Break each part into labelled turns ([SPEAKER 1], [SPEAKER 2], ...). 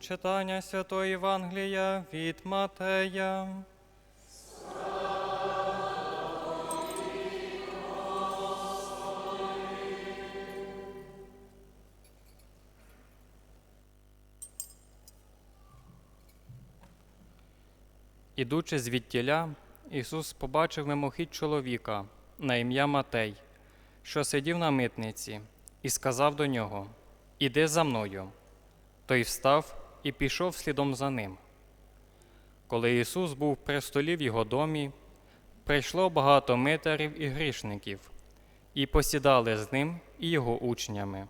[SPEAKER 1] Читання Святої Євангелія від Матея. Ідучи звідтіля, Ісус побачив мимохідь чоловіка на ім'я Матей, що сидів на митниці, і сказав до нього: Іди за мною. Той встав і пішов слідом за ним. Коли Ісус був при столі в його домі, прийшло багато митарів і грішників, і посідали з ним і його учнями.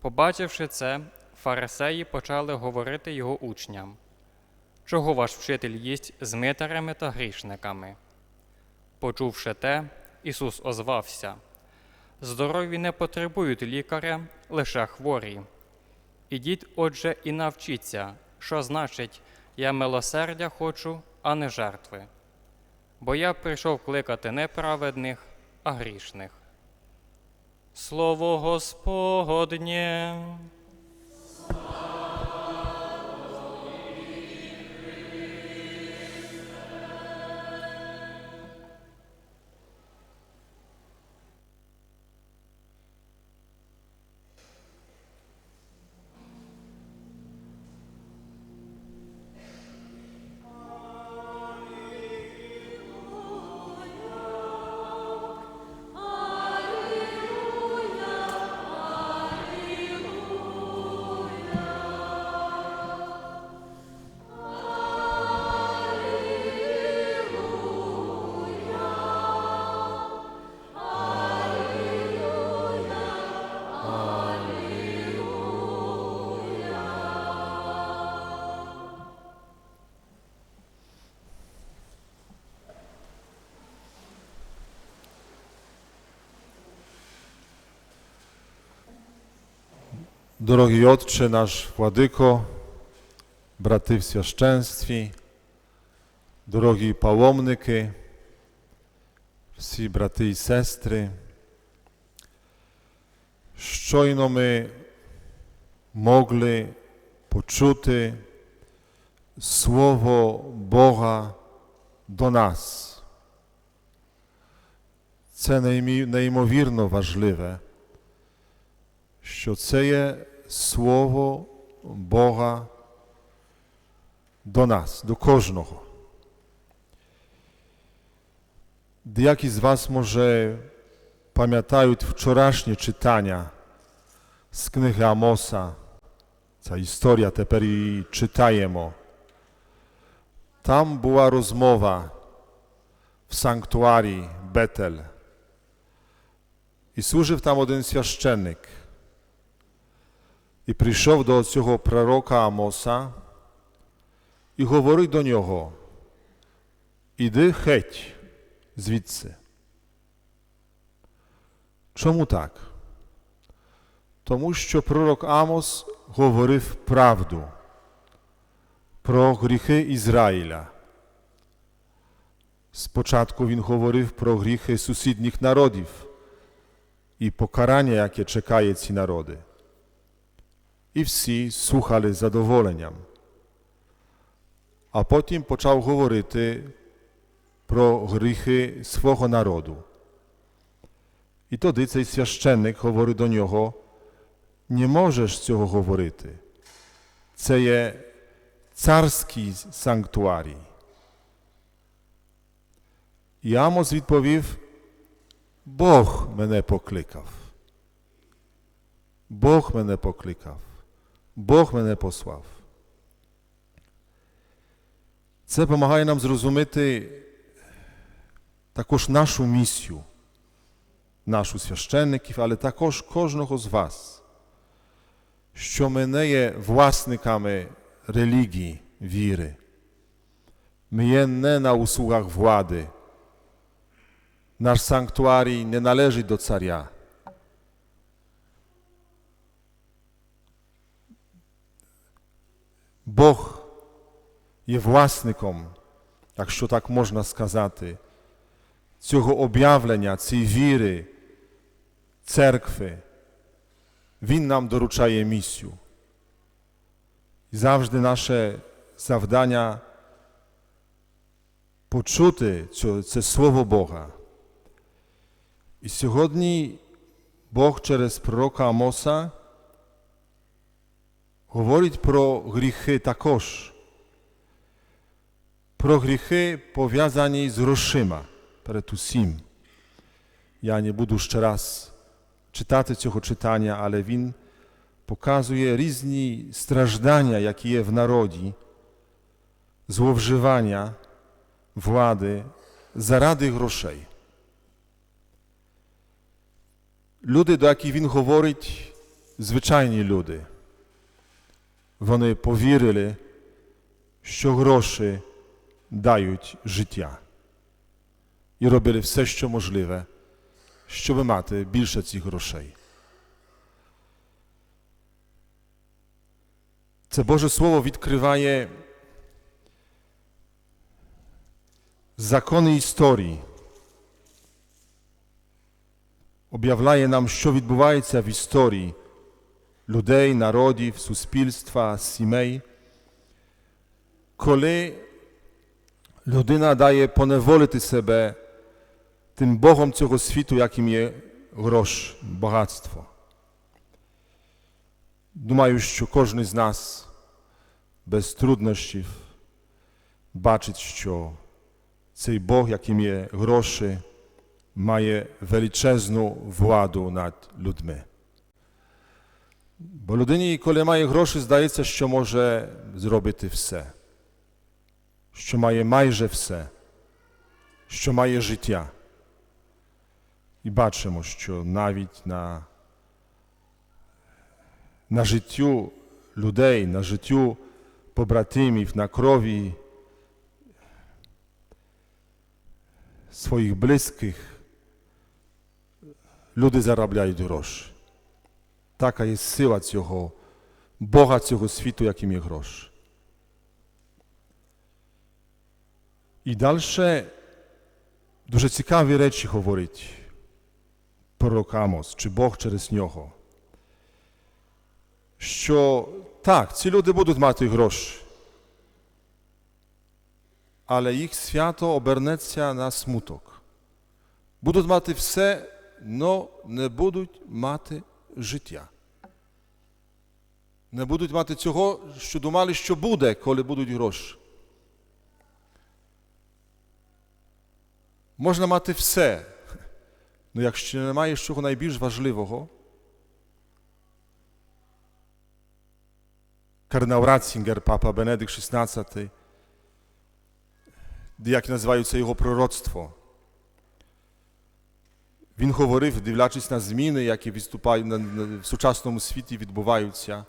[SPEAKER 1] Побачивши це, фарисеї почали говорити його учням. Чого ваш вчитель їсть з митарями та грішниками? Почувши те, Ісус озвався: Здорові не потребують лікаря, лише хворі. Ідіть, отже, і навчіться, що значить я милосердя хочу, а не жертви. Бо я прийшов кликати не праведних, а грішних. Слово Господнє.
[SPEAKER 2] Drogi Ojcze, nasz Władyko, braty w священстві, дорогі паломники, всі брати і сестри, щойно ми могли почути Слово Бога до нас. Це неймі- неймовірно важливе що це є Слово Бога до нас, до кожного. Деякі з вас, може, пам'ятають вчорашні читання з книги Амоса. Ця історія тепер її читаємо. Там була розмова в санктуарі Бетель. І служив там один священник. І прийшов до цього пророка Амоса і говорить до нього: Іди геть звідси. Чому так? Тому що пророк Амос говорив правду про гріхи Ізраїля. Спочатку він говорив про гріхи сусідніх народів і покарання, яке чекає ці народи. І всі слухали з задоволенням. А потім почав говорити про гріхи свого народу. І тоді цей священник говорить до нього, не можеш цього говорити. Це є царський санктуарій. І Амос відповів, Бог мене покликав. Бог мене покликав. Бог мене послав. Це допомагає нам зрозуміти також нашу місію, нашу священників, але також кожного з вас, що ми не є власниками релігії, віри. Ми є не на услугах влади. Наш санктуарій не належить до царя. Бог є власником, якщо так можна сказати, цього об'явлення, цієї віри, церкви. Він нам доручає місію. І завжди наше завдання почути це, це Слово Бога. І сьогодні Бог через пророка Амоса говорить про гріхи також. Про гріхи пов'язані з грошима перед усім. Я не буду ще раз читати цього читання, але він показує різні страждання, які є в народі, зловживання влади заради грошей. Люди, до яких він говорить, звичайні люди. Вони повірили, що гроші дають життя. І робили все, що можливе, щоб мати більше цих грошей. Це Боже Слово відкриває закони історії, об'являє нам, що відбувається в історії людей, народів, суспільства, сімей, коли людина дає поневолити себе тим Богом цього світу, яким є грош, багатство. Думаю, що кожен з нас без труднощів бачить, що цей Бог, яким є гроші, має величезну владу над людьми. Бо людині, коли має гроші, здається, що може зробити все, що має майже все, що має життя. І бачимо, що навіть на, на життю людей, на життю побратимів, на крові своїх близьких люди заробляють гроші. Така є сила цього Бога цього світу, яким є грош. І далі дуже цікаві речі говорить пророк Амос, чи Бог через нього. Що так, ці люди будуть мати гроші, але їх свято обернеться на смуток. Будуть мати все, але не будуть мати життя. Не будуть мати цього, що думали, що буде, коли будуть гроші. Можна мати все, але якщо не маєш чого найбільш важливого, Кардинал Ратцингер, папа Бенедикт XVI, як називається його пророцтво. Він говорив, дивлячись на зміни, які на, в сучасному світі відбуваються,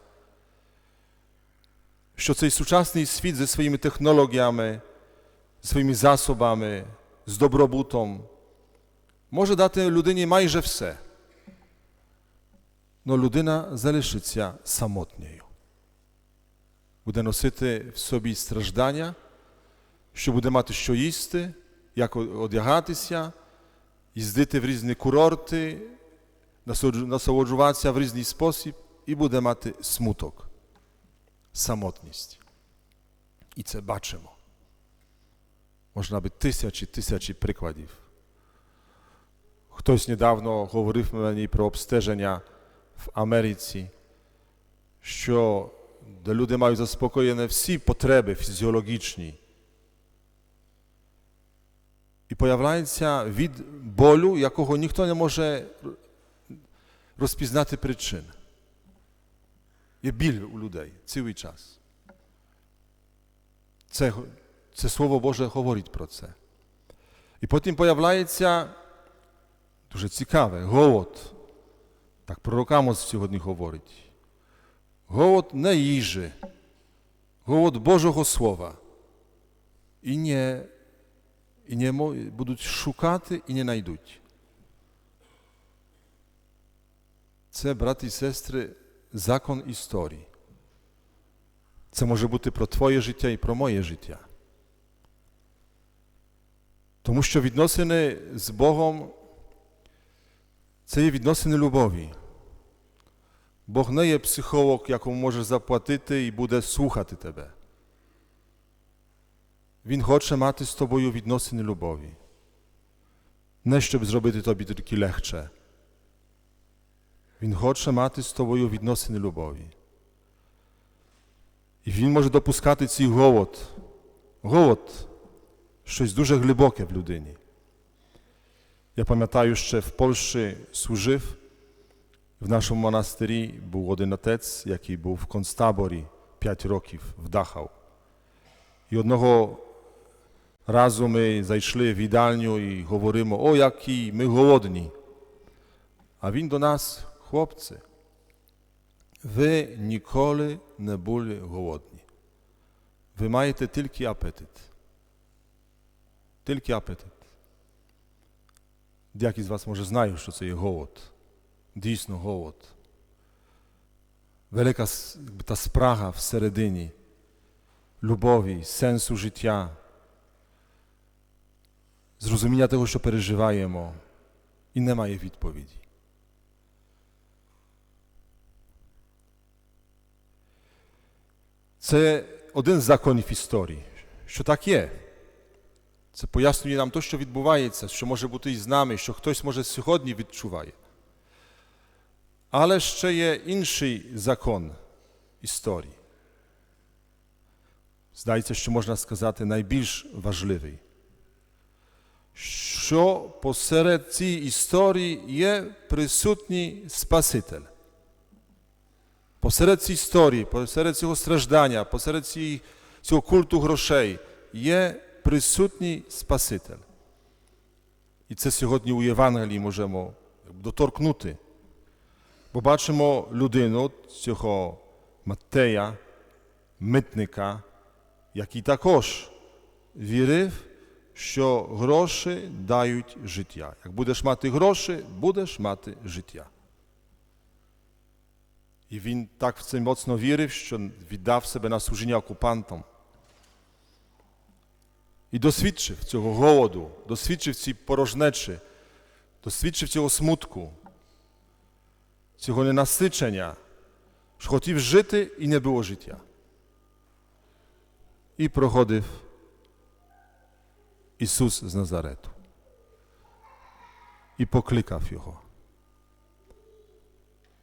[SPEAKER 2] що цей сучасний світ зі своїми технологіями, своїми засобами, з добробутом може дати людині майже все. Но людина залишиться самотньою. Буде носити в собі страждання, що буде мати що їсти, як одягатися, їздити в різні курорти, насолоджуватися в різний спосіб і буде мати смуток, самотність. І це бачимо. Можна би тисячі тисячі прикладів. Хтось недавно говорив мені про обстеження в Америці, що люди мають заспокоєні всі потреби фізіологічні. І появляється від болю, якого ніхто не може розпізнати причин. Є біль у людей цілий час. Це, це Слово Боже говорить про це. І потім появляється дуже цікаве голод. Так пророк сьогодні говорить. Голод не їжі, голод Божого Слова. І не, і не будуть шукати і не знайдуть. Це, брати і сестри, закон історії. Це може бути про твоє життя і про моє життя. Тому що відносини з Богом це є відносини любові. Бог не є психолог, якому можеш заплатити і буде слухати тебе. Він хоче мати з тобою відносини любові. Не щоб зробити тобі тільки легше. Він хоче мати з тобою відносини любові. І він може допускати цей голод. Голод щось дуже глибоке в людині. Я пам'ятаю, ще в Польщі служив. В нашому монастирі був один отець, який був в концтаборі 5 років в Дахау. І одного разу ми зайшли в їдальню і говоримо, о, які ми голодні. А він до нас, хлопці, ви ніколи не були голодні. Ви маєте тільки апетит. Тільки апетит. Деякі з вас, може, знають, що це є голод. Дійсно голод. Велика та спрага всередині любові, сенсу життя, зрозуміння того, що переживаємо, і немає відповіді. Це один з законів історії, що так є. Це пояснює нам те, що відбувається, що може бути і з нами, що хтось може сьогодні відчуває. Але ще є інший закон історії. Здається, що можна сказати найбільш важливий. Що посеред цієї історії є присутній Спаситель. Посеред цієї історії, посеред цього страждання, посеред цього культу грошей є присутній Спаситель. І це сьогодні у Євангелії можемо доторкнути. Бо бачимо людину цього Матея, митника, який також вірив, що гроші дають життя. Як будеш мати гроші, будеш мати життя. І він так в це моцно вірив, що віддав себе на служіння окупантам. І досвідчив цього голоду, досвідчив ці порожнечі, досвідчив цього смутку, цього ненасичення, що хотів жити і не було життя. І проходив Ісус з Назарету. І покликав його.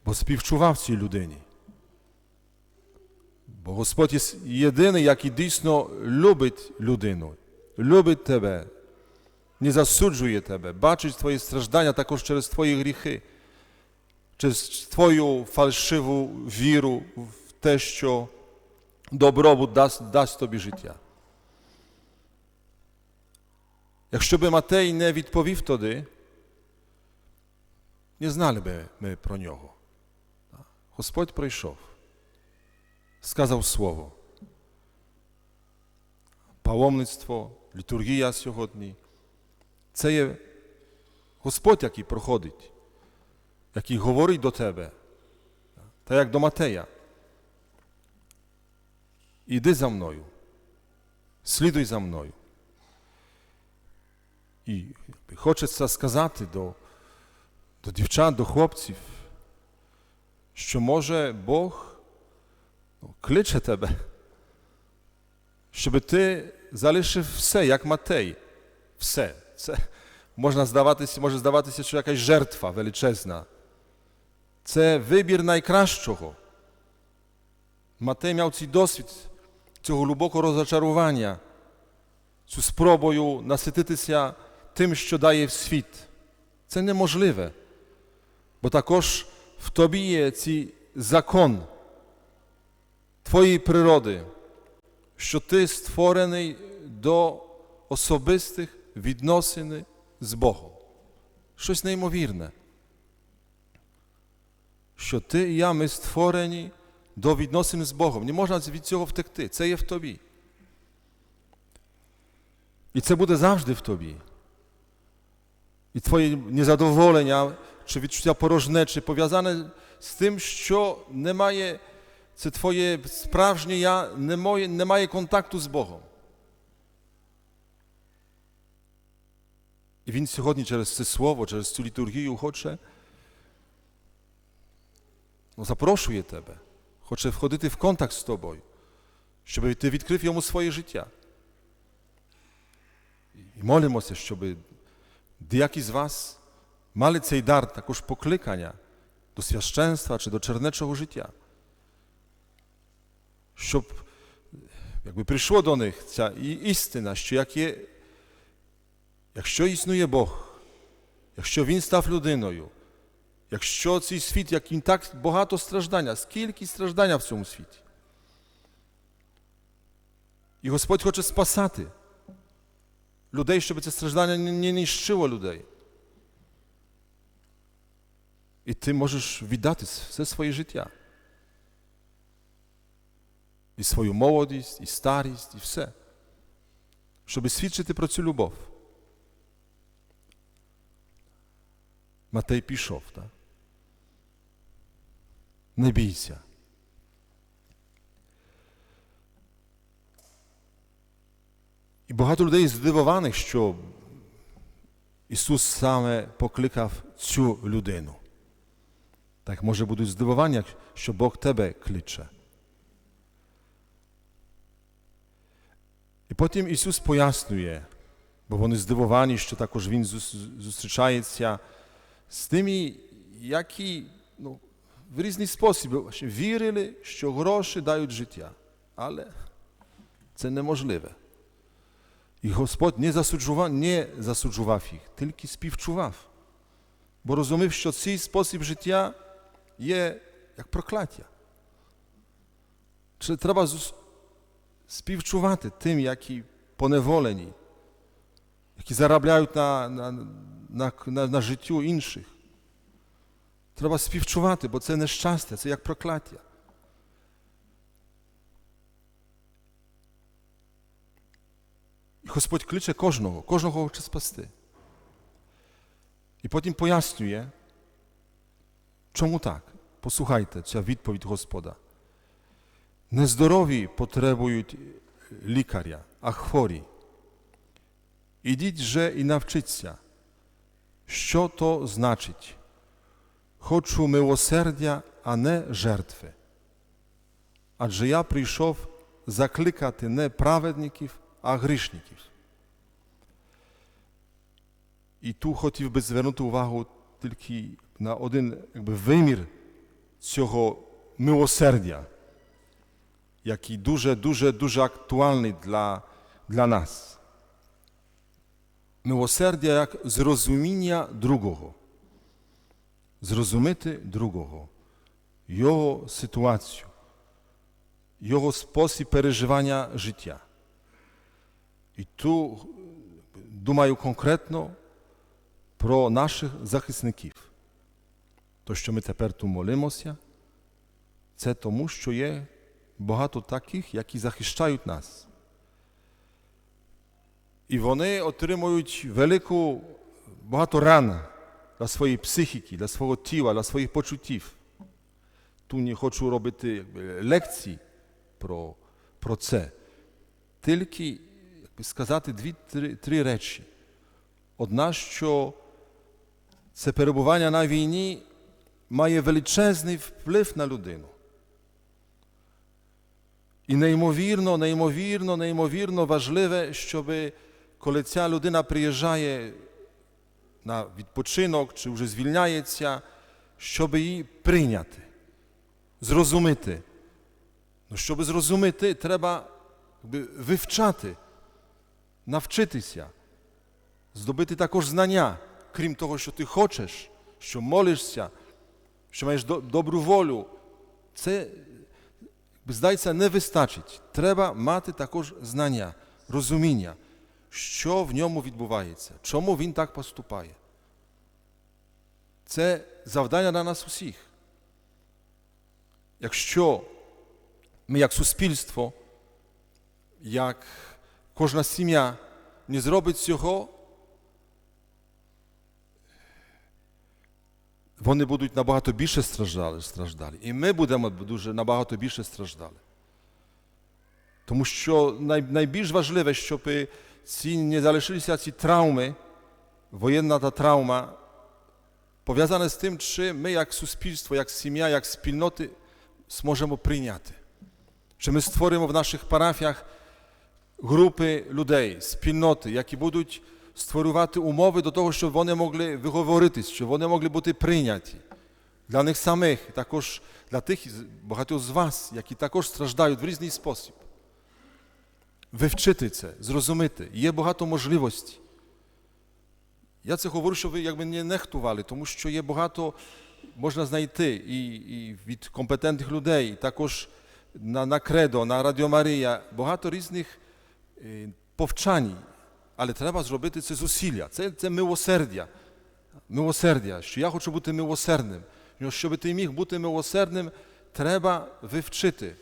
[SPEAKER 2] Бо співчував цій людині. Бо Господь єдиний, який дійсно любить людину, любить тебе, не засуджує тебе, бачить твої страждання також через твої гріхи, через твою фальшиву віру в те, що добробут дасть, дасть тобі життя. Якщо би Матей не відповів тоді, не знали би ми про нього. Господь прийшов, сказав слово. Паломництво, літургія сьогодні. Це є Господь, який проходить, який говорить до тебе, та як до Матея. Іди за мною, слідуй за мною. І хочеться сказати до, до дівчат, до хлопців, що може Бог ну, кличе тебе, щоб ти залишив все, як Матей. Все. Це можна здаватися, може здаватися, що якась жертва величезна. Це вибір найкращого. Матей мав цей досвід цього глибокого розчарування, цю спробою насититися тим, що дає світ. Це неможливе, бо також в тобі є цей закон твоєї природи, що ти створений до особистих відносин з Богом. Щось неймовірне. Що ти і я ми створені до відносин з Богом. Не можна від цього втекти. Це є в тобі. І це буде завжди в тобі. І твоє незадоволення чи відчуття порожнечі пов'язане з тим, що немає, це твоє справжнє я не має, не має контакту з Богом. І він сьогодні через це слово, через цю літургію хоче, ну, запрошує тебе, хоче входити в контакт з тобою, щоб ти відкрив йому своє життя. І молимося, щоб деякі з вас мали цей дар також покликання до священства чи до чернечого життя. Щоб якби прийшло до них ця істина, що як є, якщо існує Бог, якщо Він став людиною, якщо цей світ, як він так багато страждання, скільки страждання в цьому світі. І Господь хоче спасати людей, щоб це страждання не, нищило людей. І ти можеш віддати все своє життя. І свою молодість, і старість, і все. Щоб свідчити про цю любов. Матей пішов, так? Не бійся. І багато людей здивованих, що Ісус саме покликав цю людину. Так може будуть здивування, що Бог тебе кличе. І потім Ісус пояснює, бо вони здивовані, що також Він зустрічається з тими, які ну, в різний спосіб вірили, що гроші дають життя. Але це неможливе. І Господь не засуджував, не засуджував їх, тільки співчував. Бо розумів, що цей спосіб життя є як прокляття. Чи треба зус- співчувати тим, які поневолені, які заробляють на, на, на, на, на життю інших. Треба співчувати, бо це нещастя, це як прокляття. Господь кличе кожного, кожного хоче спасти. І потім пояснює, чому так. Послухайте, ця відповідь Господа. Нездорові потребують лікаря, а хворі. Ідіть же і навчіться, що то значить. Хочу милосердя, а не жертви. Адже я прийшов закликати не праведників, а грішників. І тут хотів би звернути увагу тільки на один якби, вимір цього милосердя, який дуже, дуже, дуже актуальний для, для нас. Милосердя як зрозуміння другого. Зрозуміти другого, його ситуацію, його спосіб переживання життя. І тут думаю конкретно про наших захисників. То, що ми тепер тут молимося, це тому, що є багато таких, які захищають нас. І вони отримують велику багато ран для своєї психіки, для свого тіла, для своїх почуттів. Тут не хочу робити якби, лекцій про, про це. Тільки сказати дві-три три речі. Одна, що це перебування на війні має величезний вплив на людину. І неймовірно, неймовірно, неймовірно важливе, щоб коли ця людина приїжджає на відпочинок чи вже звільняється, щоб її прийняти, зрозуміти. Ну, щоб зрозуміти, треба вивчати, навчитися, здобути також знання, крім того, що ти хочеш, що молишся, що маєш до, добру волю. Це, здається, не вистачить. Треба мати також знання, розуміння що в ньому відбувається, чому він так поступає. Це завдання на нас усіх. Якщо ми як суспільство, як кожна сім'я не зробить цього, вони будуть набагато більше страждали, страждали. І ми будемо дуже набагато більше страждали. Тому що най, найбільш важливе, щоб ці не залишилися ці травми, воєнна та травма пов'язане з тим, чи ми як суспільство, як сім'я, як спільноти зможемо прийняти. Чи ми створимо в наших парафіях групи людей, спільноти, які будуть створювати умови до того, щоб вони могли виговоритись, щоб вони могли бути прийняті для них самих, також для тих багатьох з вас, які також страждають в різний спосіб. Вивчити це, зрозуміти. Є багато можливостей. Я це говорю, щоб ви якби не нехтували, тому що є багато, можна знайти і, і від компетентних людей, і також на, на Кредо, на Радіо Марія, багато різних е, повчань, але треба зробити це зусилля. Це, це милосердя. Милосердя, що я хочу бути милосердним. Ну, Щоб ти міг бути милосердним, треба вивчити,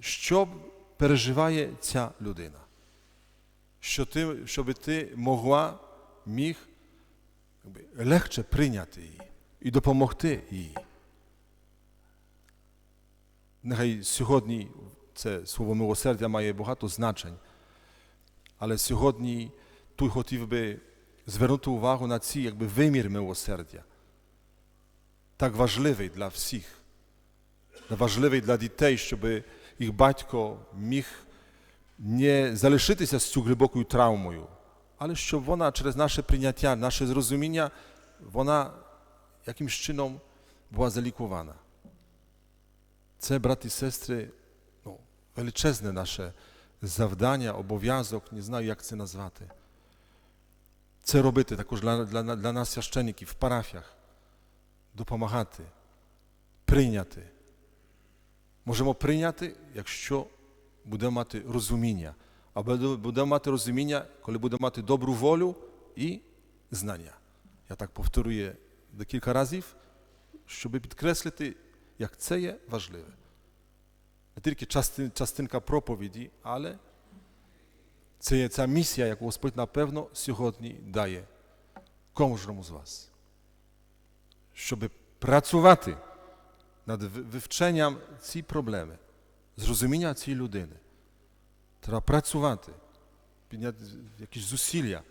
[SPEAKER 2] що переживає ця людина. Що ти, щоб ти могла, міг легше прийняти її і допомогти їй. Нехай сьогодні це слово милосердя має багато значень, але сьогодні тут хотів би звернути увагу на цей якби, вимір милосердя. Так важливий для всіх, важливий для дітей, щоб їх батько міг не залишитися з цю глибокою травмою, але щоб вона через наше прийняття, наше зрозуміння, вона якимсь чином була залікована. Це, брати і сестри, ну, величезне наше завдання, обов'язок, не знаю, як це назвати. Це робити також для, для, для нас, священників, в парафіях, допомагати, прийняти. Можемо прийняти, якщо будемо мати розуміння. А буде- будемо мати розуміння, коли будемо мати добру волю і знання. Я так повторюю декілька разів, щоб підкреслити, як це є важливе. Не тільки частинка проповіді, але це є ця місія, яку Господь, напевно, сьогодні дає кожному з вас. Щоб працювати над вивченням цієї проблеми, зрозуміння цієї людини. Треба працювати, підняти якісь зусилля,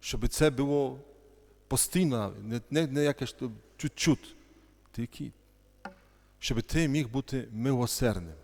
[SPEAKER 2] щоб це було постійно, не, не, не якесь чуть-чуть, тільки щоб ти міг бути милосердним.